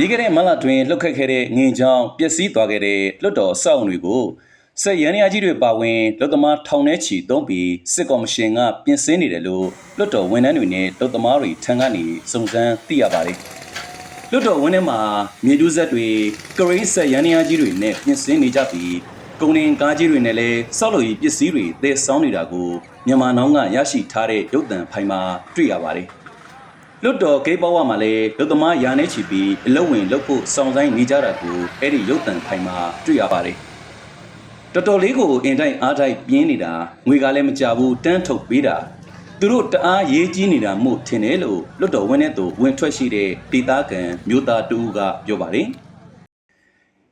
ပြီးခဲ့တဲ့မလတွင်လှုပ်ခတ်ခဲ့တဲ့ငင်ကြောင်ပျက်စီးသွားခဲ့တဲ့လွတ်တော်အဆောက်အုံတွေကိုစစ်ရန်ရကြီးတွေပါဝင်လွတ်သမားထောင်ထဲချီတုံးပြီးစစ်ကော်မရှင်ကပြင်ဆင်နေတယ်လို့လွတ်တော်ဝန်ထမ်းတွေနဲ့လွတ်သမားတွေထံကနေစုံစမ်းသိရပါတယ်လွတ်တော်ဝန်ထဲမှာမြေတူးဆက်တွေကရိန်းဆက်ရန်ရကြီးတွေနဲ့ပြင်ဆင်နေကြပြီးကုန်တင်ကားကြီးတွေနဲ့လည်းစောက်လို့ရပစ္စည်းတွေသယ်ဆောင်နေတာကိုမြန်မာနောင်ကရရှိထားတဲ့ရုပ်သံဖိုင်မှာတွေ့ရပါတယ် လွတ်တော်ဂိတ်ဘဝမှာလည်းလူသမားယာနေချီပြီးအလုံးဝင်လုတ်ဖို့စောင့်ဆိုင်နေကြတာကိုအဲ့ဒီရုပ်တံဖိုင်မှာတွေ့ရပါတယ်တော်တော်လေးကိုအင်တိုင်းအားတိုင်းပြင်းနေတာငွေကလည်းမကြဘူးတန်းထုတ်ပေးတာသူတို့တအားရေးကြီးနေတာမို့ထင်တယ်လို့လွတ်တော်ဝင်းတဲ့သူဝင်ထွက်ရှိတဲ့ဒေသခံမျိုးသားတူကပြောပါတယ်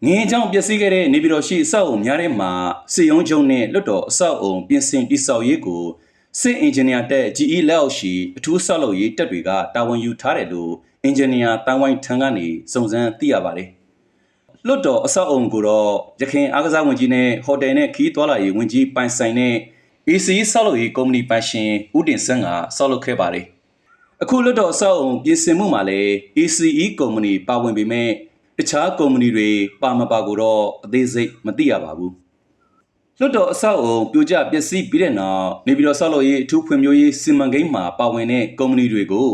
ငင်းကြောင့်ပျက်စီးခဲ့တဲ့နေပြည်တော်ရှိအဆောက်အုံများထဲမှာစစ်ရုံးချုပ်နဲ့လွတ်တော်အဆောက်အုံပြင်ဆင်တိဆောက်ရေးကို စစ်အင်ဂျင်နီယာတက် GE လက်အောက်ရှိအထူးဆောက်လုပ်ရေးတက်တွေကတာဝန်ယူထားတယ်လို့အင်ဂျင်နီယာတန်ဝိုင်းထံကနေစုံစမ်းသိရပါတယ်။လွတ်တော်အဆောက်အုံကိုတော့ရခိုင်အားကစားဝန်ကြီးနဲ့ဟိုတယ်နဲ့ခီးသွားလာရေးဝန်ကြီးပိုင်ဆိုင်တဲ့ AC ဆောက်လုပ်ရေးကုမ္ပဏီပိုင်ရှင်ဦးတင်ဆန်းကဆောက်လုပ်ခဲ့ပါတယ်။အခုလွတ်တော်အဆောက်အုံပြင်ဆင်မှုမှာလည်း ACE ကုမ္ပဏီပါဝင်ပေမဲ့တခြားကုမ္ပဏီတွေပါမပါကိုတော့အသေးစိတ်မသိရပါဘူး။ လွတ်တော်အဆောက်အုံပြိုကျပျက်စီးပြီးတဲ့နောက်နေပြည်တော်ဆောက်လုပ်ရေးအထူးဖွံ့ဖြိုးရေးစီမံကိန်းမှာပါဝင်တဲ့ကုမ္ပဏီတွေကို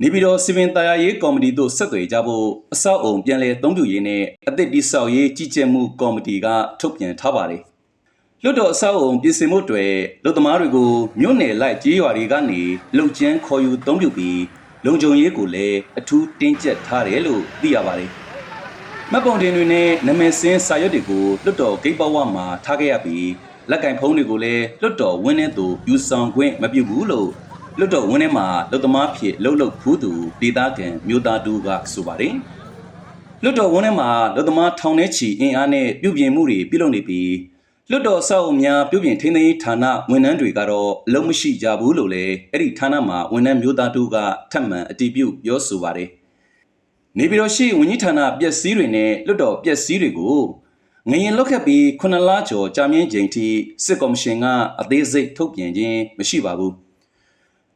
နေပြည်တော်စီမံတရားရေးကော်မတီတို့ဆက်သွယ်ကြဖို့အဆောက်အုံပြန်လည်သုံးပြုရေးနဲ့အသစ်တိဆောက်ရေးကြီးကြပ်မှုကော်မတီကထုတ်ပြန်ထားပါတယ်။လွတ်တော်အဆောက်အုံပြင်ဆင်မှုတွေလူသမားတွေကိုမြို့နယ်လိုက်ကြေးရွာတွေကနေလုံကျန်းခေါ်ယူသုံးပြုပြီးလုံခြုံရေးကိုလည်းအထူးတင်းကျပ်ထားတယ်လို့သိရပါတယ်။ မှတ်ပုံတင်တွေနဲ့နာမည်စင်းစာရွက်တွေကိုလွတ်တော်ဂိတ်ဘဝမှာထားခဲ့ရပြီးလက်ကင်ဖုံးတွေကိုလည်းလွတ်တော်ဝင်းထဲသို့ယူဆောင်ခွင့်မပြုဘူးလို့လွတ်တော်ဝင်းထဲမှာလွတ်သမားဖြစ်လှုပ်လှုပ်ဖူးသူဒေသခံမျိုးသားတူကဆိုပါတယ်လွတ်တော်ဝင်းထဲမှာလွတ်သမားထောင်ထဲချီအင်အားနဲ့ပြုပြင်မှုတွေပြုလုပ်နေပြီးလွတ်တော်ဆောက်အုံများပြုပြင်ထိန်းသိမ်းရေးဌာနဝန်ထမ်းတွေကတော့အလုံးမရှိကြဘူးလို့လည်းအဲ့ဒီဌာနမှာဝန်ထမ်းမျိုးသားတူကထပ်မံအတည်ပြုပြောဆိုပါတယ် နေပြည်တော်ရှိဝန်ကြီးဌာနပျက်စီးတွေနဲ့လွတ်တော်ပျက်စီးတွေကိုငရင်လောက်ခတ်ပြီးခုနှစ်လကျော်ကြာမြင့်ချိန်ထိစစ်ကော်မရှင်ကအသေးစိတ်ထုတ်ပြန်ခြင်းမရှိပါဘူး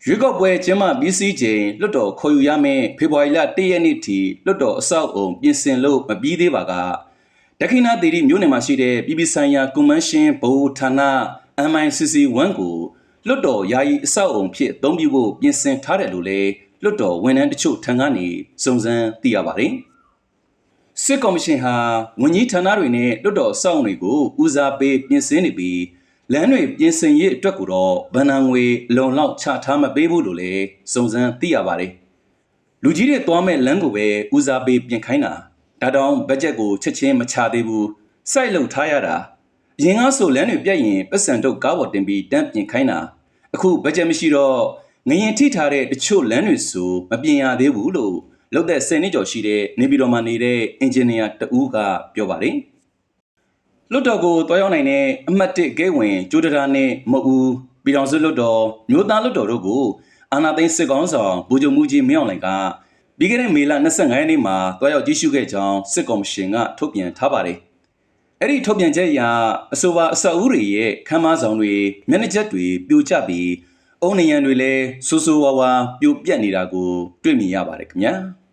ရွေးကောက်ပွဲကျင်းပပြီးစီးချိန်လွတ်တော်ခေါ်ယူရမယ့်ဖေဖော်ဝါရီလ၁ရက်နေ့ထိလွတ်တော်အဆောက်အုံပြင်ဆင်လို့မပြီးသေးပါကဒက္ခိဏသီရိမြို့နယ်မှာရှိတဲ့ပြည်ပဆိုင်ရာကွန်မန်းရှင်းဘိုဌာန MICC1 ကိုလွတ်တော်ယာယီအဆောက်အုံဖြစ်အသုံးပြုဖို့ပြင်ဆင်ထားတယ်လို့လည်း လွတ်တော်ဝန်ထမ်းတချို့ထံကနေစုံစမ်းသိရပါတယ်။စစ်ကော်မရှင်ဟာဝန်ကြီးဌာနတွေနဲ့လွတ်တော်အစောင့်တွေကိုဦးစားပေးပြင်ဆင်နေပြီးလမ်းတွေပြင်ဆင်ရေးအတွက်ကိုတော့ဗန်နံငွေလုံလောက်ချထားမပေးဘူးလို့လည်းစုံစမ်းသိရပါတယ်။လူကြီးတွေသွားမဲ့လမ်းကိုပဲဦးစားပေးပြင်ခိုင်းတာဒါတောင်ဘတ်ဂျက်ကိုချက်ချင်းမချသေးဘူးစိုက်လုံထားရတာအရင်ကဆိုလမ်းတွေပြတ်ရင်ပတ်စံထုတ်ကားပေါ်တင်ပြီးတန်းပြင်ခိုင်းတာအခုဘတ်ဂျက်မရှိတော့ ငရင်ထိထားတဲ့တချို့လမ်းတွေဆိုမပြင်ရသေးဘူးလို့လောက်တဲ့10နှစ်ကျော်ရှိတဲ့နေပြည်တော်မှာနေတဲ့အင်ဂျင်နီယာတဦးကပြောပါတယ်။လွတ်တော်ကိုတွားရောက်နိုင်တဲ့အမှတ်1ဂိတ်ဝင်ကျိုးတရာနဲ့မအူပြည်တော်စုလွတ်တော်မျိုးသားလွတ်တော်တို့ကိုအာနာသိန်းစစ်ကောင်းဆောင်ဗိုလ်ချုပ်မှုကြီးမင်းအောင်လှိုင်ကပြီးခဲ့တဲ့မေလ25ရက်နေ့မှာတွားရောက်ကြည့်ရှုခဲ့ကြောင်းစစ်ကော်မရှင်ကထုတ်ပြန်ထားပါတယ်။အဲ့ဒီထုတ်ပြန်ချက်အရအဆိုပါအဆောက်အဦတွေရဲ့ခမ်းမဆောင်တွေမျက်နှာချက်တွေပြိုကျပြီး အုံနယံတွေလည်းဆူဆူဝါဝါပြိုပြက်နေတာကိုတွေ့မြင်ရပါတယ်ခင်ဗျာ။